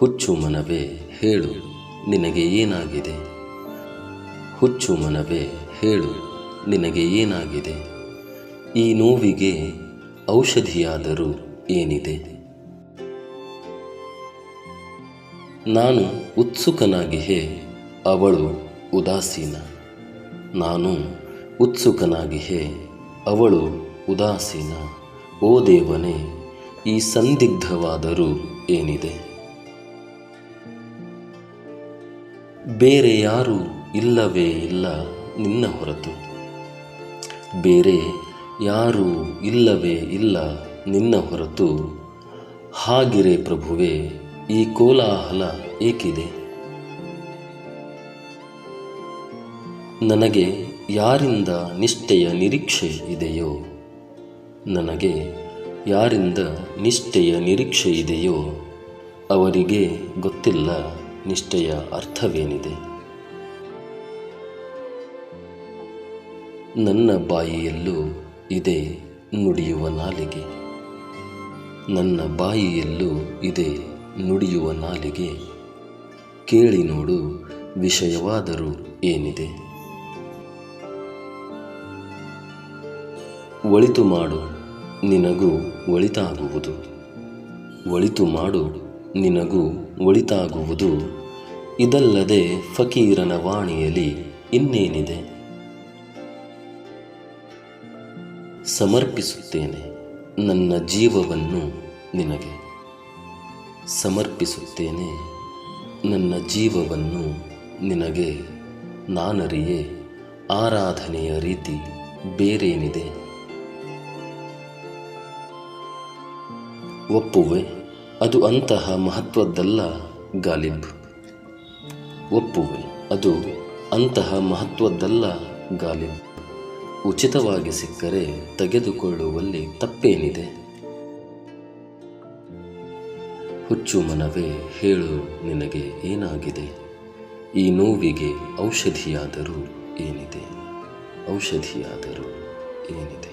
ಹುಚ್ಚು ಮನವೇ ಹೇಳು, ನಿನಗೆ ಏನಾಗಿದೆ? ಹುಚ್ಚು ಮನವೇ ಹೇಳು, ನಿನಗೆ ಏನಾಗಿದೆ? ಈ ನೋವಿಗೆ ಔಷಧಿಯಾದರೂ ಏನಿದೆ? ನಾನು ಉತ್ಸುಕನಾಗಿಹೆ ಅವಳು ಉದಾಸೀನ. ನಾನು ಉತ್ಸುಕನಾಗಿಹೆ ಅವಳು ಉದಾಸೀನ. ಓ ದೇವನೇ, ಈ ಸಂದಿಗ್ಧವಾದರೂ ಏನಿದೆ? ಬೇರೆ ಯಾರು ಇಲ್ಲವೇ ಇಲ್ಲ ನಿನ್ನ ಹೊರತು. ಬೇರೆ ಯಾರೂ ಇಲ್ಲವೇ ಇಲ್ಲ ನಿನ್ನ ಹೊರತು. ಹಾಗಿರೆ ಪ್ರಭುವೆ, ಈ ಕೋಲಾಹಲ ಏಕಿದೆ? ನನಗೆ ಯಾರಿಂದ ನಿಷ್ಠೆಯ ನಿರೀಕ್ಷೆ ಇದೆಯೋ? ನನಗೆ ಯಾರಿಂದ ನಿಷ್ಠೆಯ ನಿರೀಕ್ಷೆ ಇದೆಯೋ? ಅವರಿಗೆ ಗೊತ್ತಿಲ್ಲ. ನಿಷ್ಠೆಯ ಅರ್ಥವೇನಿದೆ? ನನ್ನ ಬಾಯಿಯಲ್ಲೂ ಇದೆ ನುಡಿಯುವ ನಾಲಿಗೆ. ನನ್ನ ಬಾಯಿಯಲ್ಲೂ ಇದೆ ನುಡಿಯುವ ನಾಲಿಗೆ. ಕೇಳಿ ನೋಡು ವಿಷಯವಾದರೂ ಏನಿದೆ? ಒಳಿತು ಮಾಡು, ನಿನಗೂ ಒಳಿತಾಗುವುದು. ಒಳಿತು ಮಾಡು, ನಿನಗೂ ಒಳಿತಾಗುವುದು. ಇದಲ್ಲದೆ ಫಕೀರನ ವಾಣಿಯಲ್ಲಿ ಇನ್ನೇನಿದೆ? ಸಮರ್ಪಿಸುತ್ತೇನೆ ನನ್ನ ಜೀವವನ್ನು ನಿನಗೆ. ಸಮರ್ಪಿಸುತ್ತೇನೆ ನನ್ನ ಜೀವವನ್ನು ನಿನಗೆ. ನಾನರಿಯೇ, ಆರಾಧನೆಯ ರೀತಿ ಬೇರೇನಿದೆ? ಒಪ್ಪುವೆ, ಅದು ಅಂತಹ ಮಹತ್ವದ್ದಲ್ಲ ಗಾಲಿಬ್. ಒಪ್ಪುವೆ. ಅದು ಅಂತಹ ಮಹತ್ವದ್ದಲ್ಲ ಗಾಲಿ ಉಚಿತವಾಗಿ ಸಿಕ್ಕರೆ ತೆಗೆದುಕೊಳ್ಳುವಲ್ಲಿ ತಪ್ಪೇನಿದೆ? ಹುಚ್ಚು ಮನವೇ ಹೇಳು ನಿನಗೆ ಏನಾಗಿದೆ? ಈ ನೋವಿಗೆ ಔಷಧಿಯಾದರೂ ಏನಿದೆ? ಔಷಧಿಯಾದರೂ ಏನಿದೆ?